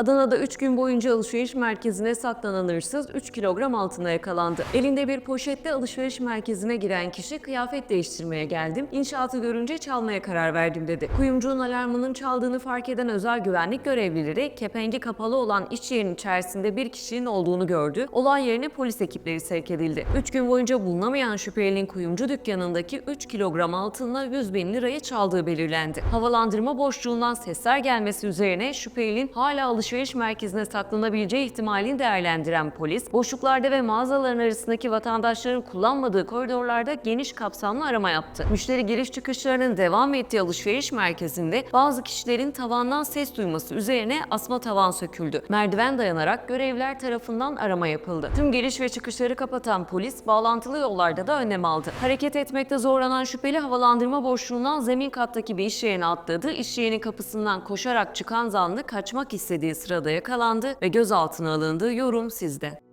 Adana'da 3 gün boyunca alışveriş merkezine saklanan hırsız 3 kilogram altına yakalandı. Elinde bir poşette alışveriş merkezine giren kişi kıyafet değiştirmeye geldim, inşaatı görünce çalmaya karar verdim dedi. Kuyumcunun alarmının çaldığını fark eden özel güvenlik görevlileri kepengi kapalı olan iş yerinin içerisinde bir kişinin olduğunu gördü. Olay yerine polis ekipleri sevk edildi. 3 gün boyunca bulunamayan şüphelinin kuyumcu dükkanındaki 3 kilogram altınla 100 bin lirayı çaldığı belirlendi. Havalandırma boşluğundan sesler gelmesi üzerine şüphelinin hala alışveriş merkezine saklanabileceği ihtimalini değerlendiren polis, boşluklarda ve mağazaların arasındaki vatandaşların kullanmadığı koridorlarda geniş kapsamlı arama yaptı. Müşteri giriş çıkışlarının devam ettiği alışveriş merkezinde bazı kişilerin tavandan ses duyması üzerine asma tavan söküldü. Merdiven dayanarak görevliler tarafından arama yapıldı. Tüm giriş ve çıkışları kapatan polis bağlantılı yollarda da önlem aldı. Hareket etmekte zorlanan şüpheli havalandırma boşluğundan zemin kattaki bir iş yerine atladı. İş yerinin kapısından koşarak çıkan zanlı kaçmak istediği sırada yakalandı ve gözaltına alındı. Yorum sizde.